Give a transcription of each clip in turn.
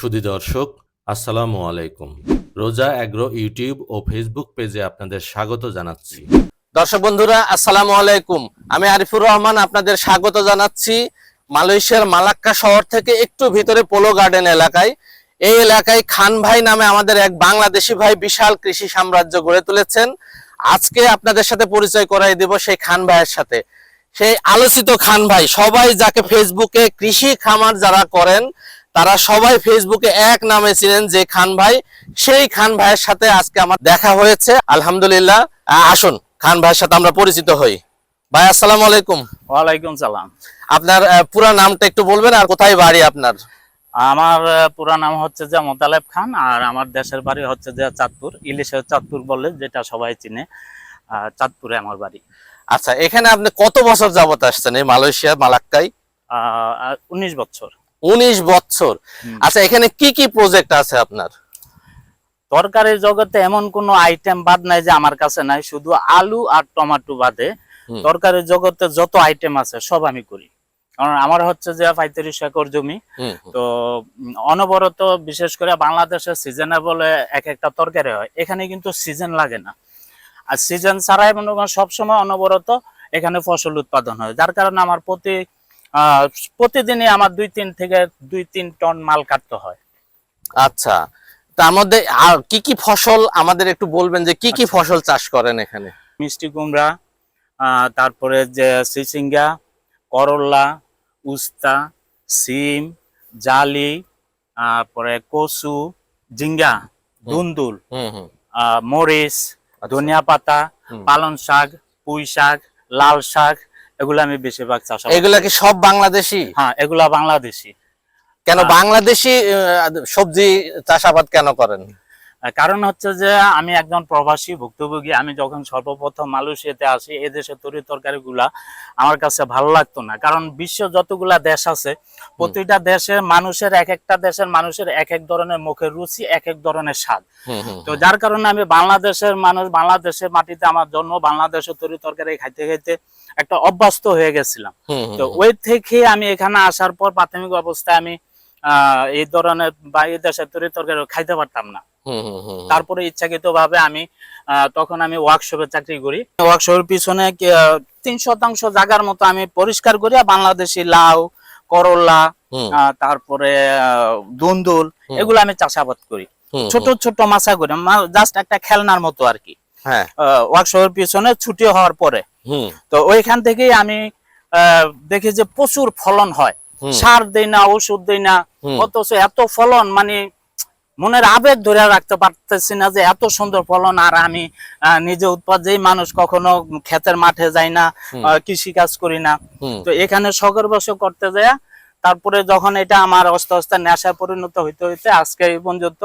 সুধী দর্শক, আসসালামু আলাইকুম। রোজা অ্যাগ্রো ইউটিউব ও ফেসবুক পেজে আপনাদের স্বাগত জানাচ্ছি। দর্শক বন্ধুরা, আসসালামু আলাইকুম। আমি আরিফুর রহমান আপনাদের স্বাগত জানাচ্ছি মালয়েশিয়ার মালাক্কা শহর থেকে একটু ভিতরে পোলো গার্ডেন এলাকায়। এই এলাকায় খান ভাই নামে আমাদের এক বাংলাদেশি ভাই বিশাল কৃষি সাম্রাজ্য গড়ে তুলেছেন। আজকে আপনাদের সাথে পরিচয় করাই দেব সেই খান ভাইয়ের সাথে। সেই আলোচিত খান ভাই, সবাই যাকে ফেসবুকে কৃষি খামার যারা করেন তারা সবাই ফেসবুকে এক নামে ছিলেন যে খান ভাই। সেই খান ভাইয়ের সাথে আজকে আমার দেখা হয়েছে। আলহামদুলিল্লাহ আসুন খান ভাইয়ের সাথে আমরা পরিচিত হই। ভাই আসসালামু আলাইকুম। ওয়ালাইকুম সালাম। আপনার পুরা নামটা একটু বলবেন আর কোথায় বাড়ি আপনার? আমার পুরা নাম হচ্ছে যে মোতালেব খান আর আমার দেশের বাড়ি হচ্ছে যে চাঁদপুর ইলিশের চাঁদপুর বলে যেটা সবাই চিনে চাঁদপুরে আমার বাড়ি। আচ্ছা এখানে আপনি কত বছর যাবত আসছেন এই মালয়েশিয়া মালাক্কায়? উনিশ বছর। উনিশ বছর। আচ্ছা এখানে কি কি প্রজেক্ট আছে আপনার? তরকারির জগতে এমন কোনো আইটেম বাদ নাই যে আমার কাছে নাই শুধু আলু আর টমাটো বাদে। তরকারির জগতে যত আইটেম আছে সব আমি করি। কারণ আমার হচ্ছে যে পঁয়ত্রিশ একর জমি। তো অনবরত বিশেষ করে বাংলাদেশের সিজনেবলে এক একটা তরকারি হয় এখানে কিন্তু সিজন লাগে না। আর সিজন ছাড়াই মনে করেন সবসময় অনবরত এখানে ফসল উৎপাদন হয়। যার কারণে আমার প্রতি প্রতিদিনই আমার দুই তিন থেকে দুই তিন টন মাল কাটতে হয় আচ্ছা তার মধ্যে আর কি কি ফসল আমাদের একটু বলবেন যে কি কি আচ্ছা। ফসল চাষ করেন এখানে মিষ্টি কুমড়া তারপরে যে সিসিঙ্গা করল্লা উস্তা সিম জালি তারপরে কচু জিঙ্গা আহ, মরিচ আচ্ছা। ধনিয়া পাতা হুম। পালং শাক পুঁই শাক লাল শাক এগুলো আমি বেশিরভাগ চাষ এগুলা কি সব বাংলাদেশি? হ্যাঁ এগুলা বাংলাদেশি। কেন হ্যাঁ। বাংলাদেশি সবজি চাষাবাদ কেন করেন? কারণ হচ্ছে যে আমি একজন প্রবাসী ভুক্তভোগী। আমি যখন সর্বপ্রথম মালয়েশিয়াতে আসি এই দেশের তরি তরকারি গুলা আমার কাছে ভালো লাগতো না। কারণ বিশ্ব যতগুলা দেশ আছে প্রতিটা দেশের মানুষের এক একটা দেশের মানুষের এক এক ধরনের মুখের রুচি এক এক ধরনের স্বাদ। তো যার কারণে আমি বাংলাদেশের মানুষ বাংলাদেশের মাটিতে আমার জন্ম বাংলাদেশের তরি তরকারি খাইতে খাইতে একটা অভ্যস্ত হয়ে গেছিলাম। তো ওই থেকে আমি এখানে আসার পর প্রাথমিক অবস্থায় আমি আহ এই ধরনের বা এই দেশের তরি তরকারি খাইতে পারতাম না। তারপরে ইচ্ছাকৃত ভাবে আমি তখন আমি ওয়ার্কশপে চাকরি করি। ওয়ার্কশপের পিছনে তিন শতাংশ জায়গার মতো আমি পরিষ্কার করি আর বাংলাদেশি লাউ করলা তারপরে দুন্দুল এগুলো আমি চাষাবাদ করি। ছোট ছোট মাছা করি জাস্ট একটা খেলনার মতো আর কি। হ্যাঁ। ওয়ার্কশপের পিছনে ছুটি হওয়ার পরে। তো ওইখান থেকেই আমি আহ, দেখি যে প্রচুর ফলন হয়। সার দেই না ওষুধ দেই না অথচ এত ফলন মানে মনের আবেগ ধরে রাখতে পারতেছি না যে এত সুন্দর ফলন আর আমি নিজে উৎপাদ যেই মানুষ কখনো ক্ষেতের মাঠে যাই না। কৃষি কাজ করি না। তো এখানে শখের বসে করতে যায় তারপরে যখন এটা আমার আস্তে আস্তে নেশায় পরিণত হইতে হইতে আজকে এই পর্যন্ত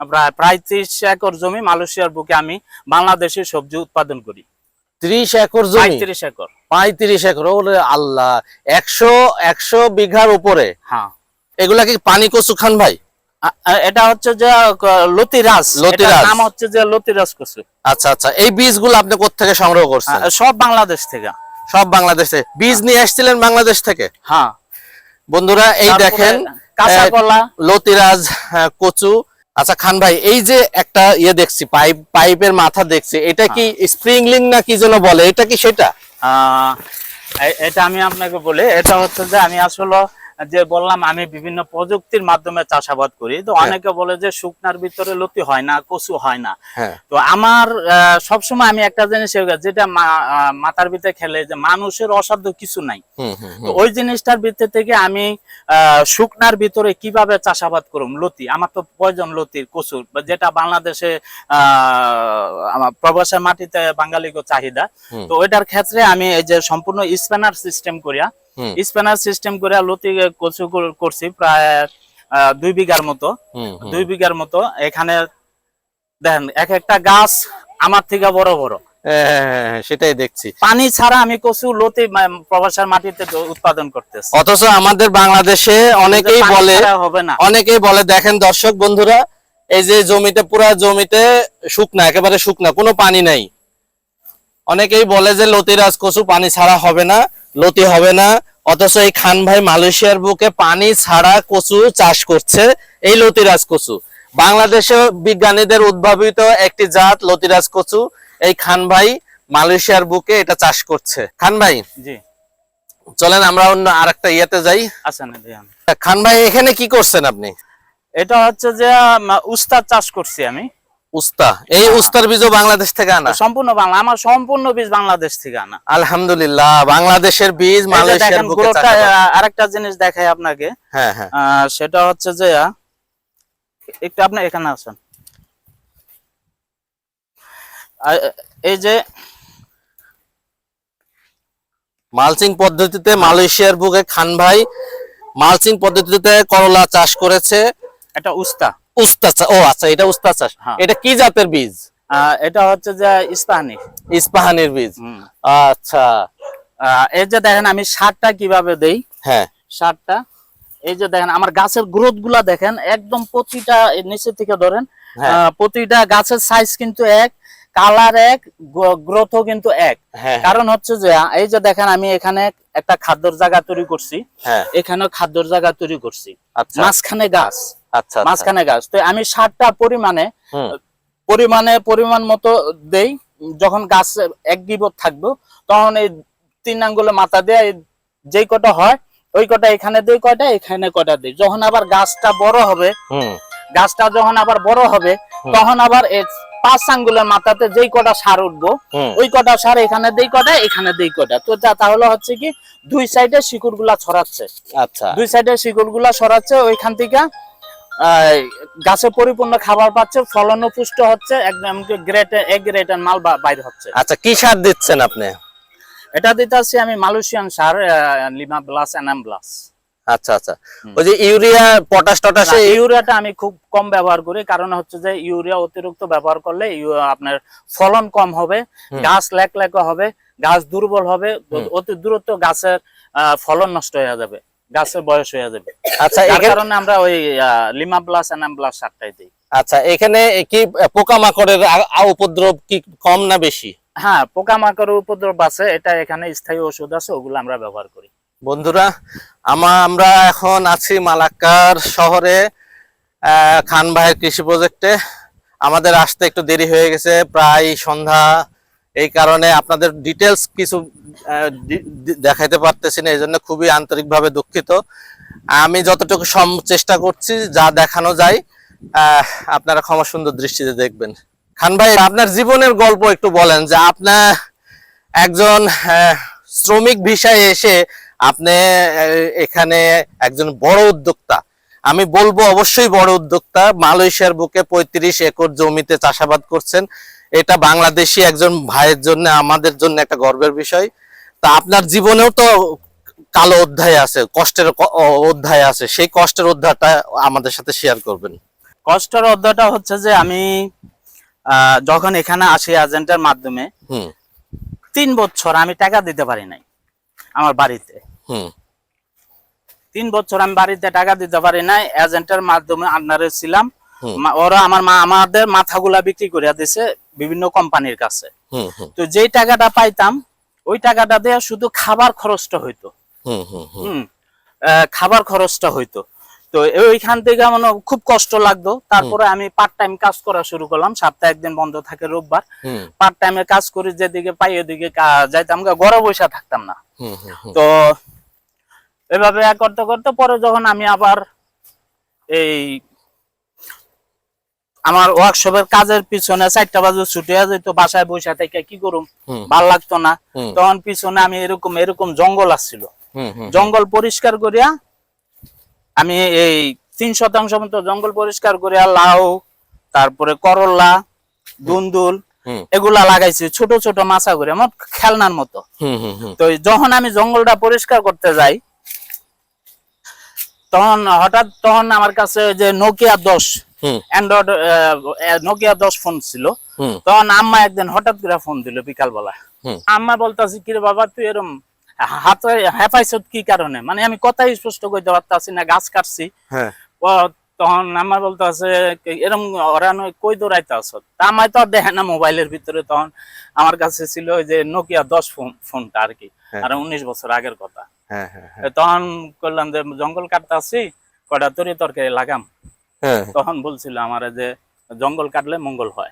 প্রায় প্রায় ত্রিশ একর জমি মালয়েশিয়ার বুকে আমি বাংলাদেশি সবজি উৎপাদন করি। ত্রিশ একর জমি? পঁয়ত্রিশ একর। পঁয়ত্রিশ একর ওরে আল্লাহ। একশো একশো বিঘার উপরে? হ্যাঁ। এগুলা কি পানি কচু খান ভাই? এটা হচ্ছে যে লতিরাজ। লতিরাজ। নাম হচ্ছে যে লতিরাজ কচু। আচ্ছা আচ্ছা। এই বীজগুলো আপনি কোথেকে সংগ্রহ করছেন? সব বাংলাদেশ থেকে। সব বাংলাদেশে বীজ নিয়ে আসছিলেন বাংলাদেশ থেকে? হ্যাঁ। বন্ধুরা এই দেখেন কাঁচা আহ, কলা লতিরাজ হ্যাঁ, কচু। আচ্ছা খান ভাই এই যে একটা ইয়ে দেখছি পাইপ পাইপের মাথা দেখছি এটা কি স্প্রিংলিং না কি যেন বলে? এটা কি সেটা? আহ, এটা আমি আপনাকে বলি এটা হচ্ছে যে আমি আসলে যে বললাম আমি বিভিন্ন প্রযুক্তির মাধ্যমে চাষাবাদ করি। তো হ্যাঁ। অনেকে বলে যে শুকনার ভিতরে লতি হয় না কচু হয় না। হ্যাঁ। তো আমার সবসময় আমি একটা জিনিস যেটা মাথার ভিতরে খেলে যে মানুষের অসাধ্য কিছু নাই। তো ওই জিনিসটার ভিতর থেকে আমি আহ, শুকনার ভিতরে কীভাবে চাষাবাদ করুম? লতি। আমার তো প্রয়োজন লতির কচুর। যেটা বাংলাদেশে আহ, প্রবাসের মাটিতে বাঙালিকে চাহিদা। তো ওইটার ক্ষেত্রে আমি এই যে সম্পূর্ণ স্প্যানার সিস্টেম করিয়া। স্প্যানার সিস্টেম করিয়া লতি কচু করছি প্রায় দুই বিঘার মতো। দুই বিঘার মতো। এখানে দেখেন এক একটা গাছ আমার থেকে বড় বড়। হ্যাঁ, হ্যাঁ, হ্যাঁ, সেটাই দেখছি। পানি ছাড়া আমি কচু লতি প্রবাসের মাটিতে উৎপাদন করতেছি। অথচ আমাদের বাংলাদেশে অনেকেই বলে হবে না। অনেকেই বলে দেখেন দর্শক বন্ধুরা এই যে জমিতে পুরা জমিতে শুকনা একেবারে শুকনা কোনো পানি নাই। অনেকেই বলে যে লতিরাজ কচু পানি ছাড়া হবে না লতি হবে না। অথচ এই খান ভাই মালয়েশিয়ার বুকে পানি ছাড়া কচু চাষ করছে এই লতিরাজ কচু। বাংলাদেশে বিজ্ঞানীদের উদ্ভাবিত একটি জাত লতিরাজ কচু এই খান ভাই মালয়েশিয়ার বুকে এটা চাষ করছে। খান ভাই জি। চলেন আমরা অন্য আরেকটা ইয়েতে যাই। আচ্ছা। খান ভাই এখানে কি করছেন আপনি? এটা হচ্ছে যে উস্তাদ চাষ করছি আমি। উস্তা। এই উস্তার বীজও বাংলাদেশ থেকে আনা। সম্পূর্ণ বাংলা আমার সম্পূর্ণ বীজ বাংলাদেশ থেকে আনা। আলহামদুলিল্লাহ বাংলাদেশের বীজ মালয়েশিয়ার বুকে আরেকটা জিনিস দেখাই আপনাকে। হ্যাঁ হ্যাঁ। সেটা হচ্ছে যে একটু আপনি এখানে আসেন। এই যে মালচিং পদ্ধতিতে মালয়েশিয়ার বুকে খান ভাই মালচিং পদ্ধতিতে করলা চাষ করেছে। এটা উস্তা। ও আচ্ছা এটা হ্যাঁ। এটা কি জাতের বীজ? এটা হচ্ছে যে ইস্পাহানি। ইস্পাহানির বীজ। আচ্ছা। এই যে দেখেন আমি সারটা কীভাবে দেই? হ্যাঁ। সারটা। এই যে দেখেন আমার গাছের গ্রোথগুলা দেখেন একদম প্রতিটা নিচে থেকে ধরেন হ্যাঁ। প্রতিটা গাছের সাইজ কিন্তু এক কালার এক গ্রোথও কিন্তু এক। হ্যাঁ কারণ হচ্ছে যে এই যে দেখেন আমি এখানে একটা খাদ্যর জায়গা তৈরি করছি। এখানেও খাদ্যর জায়গা তৈরি করছি। আচ্ছা। মাঝখানে গাছ। আচ্ছা আচ্ছা। মাঝখানে গাছ। তো আমি সারটা পরিমাণে পরিমাণে পরিমাণ মতো দেই। যখন গাছ এক গিবত থাকব তখন এই তিন আঙ্গুলে মাথা দিয়ে যেই কটা হয় ওই কটা এখানে দেই কয়টা এখানে কয়টা দেই। যখন আবার গাছটা বড় হবে গাছটা যখন আবার বড় হবে তখন আবার পাঁচ আঙ্গুলের মাথাতে যেই কটা সার উঠবো ওই কটা সার এখানে দেই কটা এখানে দেই কটা তো তাহলে হচ্ছে কি দুই সাইডে শিকড়গুলা ছড়াচ্ছে। আচ্ছা। দুই সাইডে শিকড়গুলা ছড়াচ্ছে ওইখান থেকে গাছে পরিপূর্ণ খাবার পাচ্ছে ফলনও পুষ্ট হচ্ছে একদম গ্রেট এ গ্রেটের মাল বাইর হচ্ছে। আচ্ছা কি সার দিচ্ছেন আপনি? এটা দিতে আসছি আমি মালয়েশিয়ান সার লিমা প্লাস এনাম প্লাস আচ্ছা আচ্ছা। ওই যে ইউরিয়া পটাশ টটাশে ইউরিয়াটা আমি খুব কম ব্যবহার করি কারণ হচ্ছে যে ইউরিয়া অতিরিক্ত ব্যবহার করলে আপনার ফলন কম হবে গাছ লেক লেক হবে গাছ দুর্বল হবে অতি দ্রুত গাছের আহ, ফলন নষ্ট হয়ে যাবে। গাছের বয়স হয়ে যাবে। আচ্ছা এই কারণে আমরা ওই লিমা প্লাস এনাম প্লাস সারটাই দিই। আচ্ছা এখানে কি পোকামাকড়ের উপদ্রব কি কম না বেশি? হ্যাঁ পোকামাকড়ের উপদ্রব আছে এটা এখানে স্থায়ী ওষুধ আছে ওগুলো আমরা ব্যবহার করি। বন্ধুরা আমা আমরা এখন আছি মালাক্কার শহরে খান ভাইয়ের কৃষি প্রজেক্টে। আমাদের আসতে একটু দেরি হয়ে গেছে প্রায় সন্ধ্যা এই কারণে আপনাদের ডিটেলস কিছু দেখাইতে পারতেছি না, এই জন্য খুবই আন্তরিকভাবে দুঃখিত। আমি যতটুকু সম- চেষ্টা করছি, যা দেখানো যায় আপনারা ক্ষমা সুন্দর দৃষ্টিতে দেখবেন। খান ভাই, আপনার জীবনের গল্প একটু বলেন যে আপনার একজন শ্রমিক ভিসায় এসে আপনি এখানে একজন বড় উদ্যোক্তা। আমি বলব অবশ্যই বড় উদ্যোক্তা। মালয়েশিয়ার বুকে পঁয়ত্রিশ একর জমিতে চাষাবাদ করছেন। এটা বাংলাদেশি একজন ভাইয়ের জন্য আমাদের জন্য একটা গর্বের বিষয়। তা আপনার জীবনেও তো কালো অধ্যায় আছে কষ্টের অধ্যায় আছে। সেই কষ্টের অধ্যায়টা আমাদের সাথে শেয়ার করবেন। কষ্টের অধ্যায়টা হচ্ছে যে আমি আহ, যখন এখানে আসি এজেন্টের মাধ্যমে হুম। তিন বছর আমি টাকা দিতে পারি নাই আমার বাড়িতে। হুম। তিন বছর আমি বাড়িতে টাকা দিতে পারি নাই এজেন্টের মাধ্যমে আন্ডারে ছিলাম ওরা আমার মা আমাদের মাথাগুলা বিক্রি করে দিছে বিভিন্ন কোম্পানির কাছে। তো যেই টাকাটা পাইতাম ওই টাকাটা দিয়ে শুধু খাবার খরচটা হইতো। খাবার খরচটা হইতো। তো ওইখান থেকে মানে খুব কষ্ট লাগতো। তারপরে আমি পার্ট টাইম কাজ করা শুরু করলাম। সপ্তাহে একদিন বন্ধ থাকে রোববার। পার্ট টাইমে কাজ করি যেদিকে পাই ওদিকে যাইতাম ঘরে বসে থাকতাম না। তো এভাবে এক করতে করতে পরে যখন আমি আবার এই আমার ওয়ার্কশপের কাজের পিছনে চারটা বাজে ছুটি হয়ে যেত বাসায় বসে থেকে কি করুম? ভালো লাগতো না। তখন পিছনে আমি এরকম এরকম জঙ্গল আসছিল। জঙ্গল পরিষ্কার করিয়া আমি এই তিন শতাংশ মতো জঙ্গল পরিষ্কার করিয়া লাউ তারপরে করলা দুন্দুল এগুলা লাগাইছি ছোট ছোট মাছা করে আমার খেলনার মতো। তো যখন আমি জঙ্গলটা পরিষ্কার করতে যাই তখন হঠাৎ তখন আমার কাছে যে নোকিয়া দশ অ্যান্ড্রয়েড নোকিয়া দশ ফোন ছিল। তখন আম্মা একদিন হঠাৎ করে ফোন দিল বিকালবেলা। আম্মা বলতাছি কি রে বাবা তুই এরম হাতে হেফাইছত কি কারণে? মানে আমি কথাই স্পষ্ট করতে পারতাছি না গাছ কাটছি। হ্যাঁ। তখন আমার বলতে আছে এরকম ওরা নয় কই দৌড়াইতে আসো তা আমায় তো দেখে না মোবাইলের ভিতরে তখন আমার কাছে ছিল ওই যে নোকিয়া দশ ফোন ফোনটা আর কি। হ্যাঁ। আর উনিশ বছর আগের কথা। হ্যাঁ তখন করলাম যে জঙ্গল কাটতে আসি কয়টা তরি তরকারি লাগাম। তখন বলছিল আমার যে জঙ্গল কাটলে মঙ্গল হয়।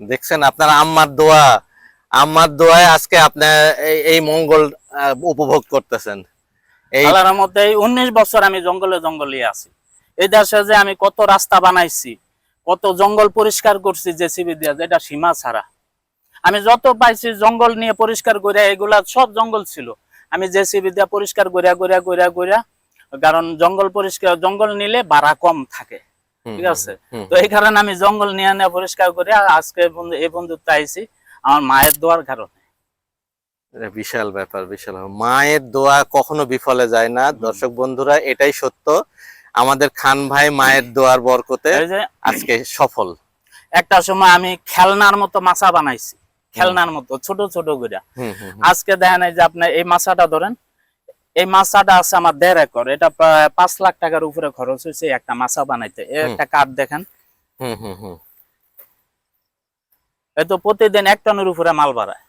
দেখছেন আপনার আম্মার দোয়া আম্মার দোয়ায় আজকে আপনার এই- মঙ্গল উপভোগ করতেছেন। এই আল্লাহর মধ্যে উনিশ বছর আমি জঙ্গলে জঙ্গলে আছি। এই দেশে যে আমি কত রাস্তা বানাইছি কত জঙ্গল পরিষ্কার করছি জেসিবি দিয়ে যেটা সীমা ছাড়া। আমি যত পাইছি জঙ্গল নিয়ে পরিষ্কার করিয়া এগুলা সব জঙ্গল ছিল। আমি জেসিবি দিয়ে পরিষ্কার করিয়া করিয়া করিয়া করিয়া কারণ জঙ্গল পরিষ্কার জঙ্গল নিলে ভাড়া কম থাকে। ঠিক আছে? তো এই কারণে আমি জঙ্গল নিয়ে নিয়ে পরিষ্কার করে আজকে এই বন্ধুত্ব আইছি। আমার মায়ের দোয়ার কারণে। বিশাল ব্যাপার বিশাল মায়ের দোয়া কখনো বিফলে যায় না। দর্শক বন্ধুরা এটাই সত্য। আমাদের খান ভাই মায়ের দোয়ার বরকতে আজকে সফল। একটা সময় আমি খেলনার মতো মাছা বানাইছি। খেলনার মতো ছোট ছোট হুম। আজকে দেখেন এই যে আপনার এই মাছাটা ধরেন এই মাছাটা আছে আমার দেড় একর। এটা পাঁচ লাখ টাকার উপরে খরচ হয়েছে একটা মাছা বানাইতে। একটা কাঠ দেখেন। হুম, হুম, হুম, এই তো প্রতিদিন এক টনের উপরে মাল বাড়ায়।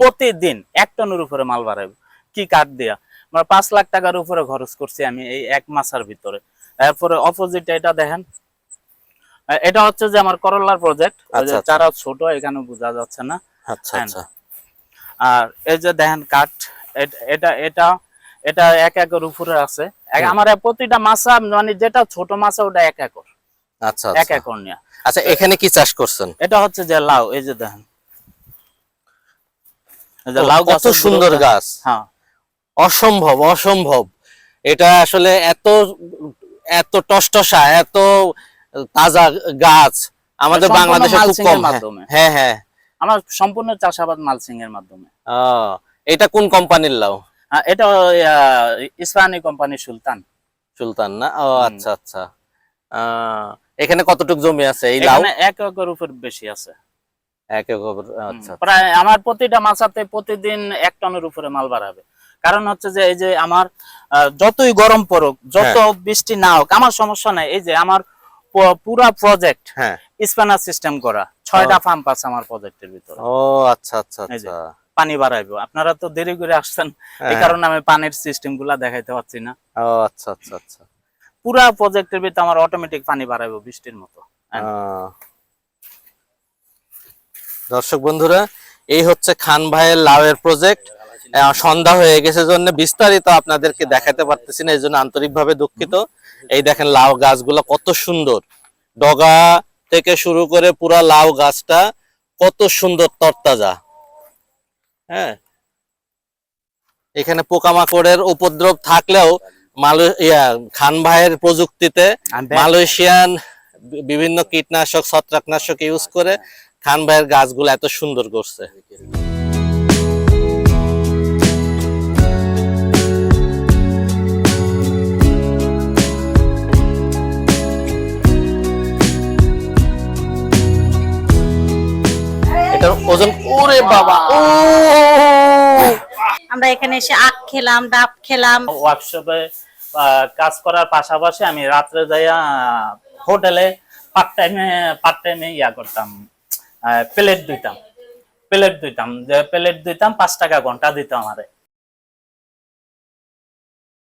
প্রতিদিন এক টনের উপরে মাল বাড়ায়। কি কাঠ দিয়া? আমরা পাঁচ লাখ টাকার উপরে খরচ করছি আমি এই এক মাসার ভিতরে। তারপরে অপোজিট এটা দেখেন। এটা হচ্ছে যে আমার করলার প্রজেক্ট আচ্ছা, আচ্ছা। চারা ছোট এখানে বোঝা যাচ্ছে না। আচ্ছা হ্যাঁ। আচ্ছা। আর এই যে দেখেন কাঠ। এট- এটা এটা এক একর উপরে আছে। আমার প্রতিটা মাছা মানে যেটা ছোট মাছা ওটা এক একর। আচ্ছা এক আচ্ছা। একর নিয়ে। আচ্ছা এখানে কি চাষ করছেন? এটা হচ্ছে যে লাউ এই যে দেখেন। লাউ কত সুন্দর গাছ। হ্যাঁ। অসম্ভব অসম্ভব। এটা আসলে এত এত টসটসা এত তাজা গাছ। আমাদের বাংলাদেশে খুব কম হ্যাঁ, মাধ্যমে। হ্যাঁ হ্যাঁ। আমার সম্পূর্ণ চাষাবাদ মালসিং এর মাধ্যমে এটা কোন কোম্পানির লাউ? এটা ইসরানি কোম্পানি সুলতান। সুলতান না? ও আচ্ছা আচ্ছা। এখানে কতটুক জমি আছে? এই লাউ? এক একর উপর বেশি আছে। এক একর আচ্ছা প্রায় আমার প্রতিটা মাছাতে প্রতিদিন এক টনের উপরে মাল বাড়াবে। কারণ হচ্ছে যে এই যে আমার যতই গরম পড়ুক যত হ্যাঁ। বৃষ্টি না হোক আমার সমস্যা নাই। এই যে আমার পুরা প্রজেক্ট হ্যাঁ। স্প্যানার সিস্টেম করা। ছয়টা পাম্প আছে আমার প্রজেক্টের ভিতরে। ও আচ্ছা আচ্ছা আচ্ছা। পানি বাড়াইবো। আপনারা তো দেরি করে আসছেন এই হ্যাঁ, কারণে আমি পানির সিস্টেমগুলা দেখাইতে পারছি না। ও আচ্ছা আচ্ছা আচ্ছা। পুরা প্রজেক্টের ভিতরে আমার অটোমেটিক পানি বাড়াইবো বৃষ্টির মতো। হ্যাঁ। দর্শক বন্ধুরা এই হচ্ছে খান ভাইয়ের লাউয়ের প্রজেক্ট সন্ধ্যা হয়ে গেছে জন্য বিস্তারিত আপনাদেরকে দেখাতে পারতেছি না এই জন্য আন্তরিকভাবে দুঃখিত। এই দেখেন লাউ গাছগুলো কত সুন্দর। ডগা থেকে শুরু করে পুরা লাউ গাছটা কত সুন্দর তরতাজা। হ্যাঁ। এখানে পোকামাকড়ের উপদ্রব থাকলেও মালয়েশিয়া খান ভাইয়ের প্রযুক্তিতে মালয়েশিয়ান বিভিন্ন কীটনাশক ছত্রাকনাশক ইউজ করে খান ভাইয়ের গাছগুলো এত সুন্দর করছে। এটার ওজন ওরে বাবা। ও! আমরা এখানে এসে আখ খেলাম ডাব খেলাম। ওয়ার্কশপে কাজ করার পাশাপাশি আমি রাত্রে যাইয়া হোটেলে পার্ট টাইমে পার্ট টাইমে ইয়া করতাম। প্লেট দিতাম প্লেট দিতাম যে প্লেট দিতাম পাঁচ টাকা ঘণ্টা দিতাম আমারে।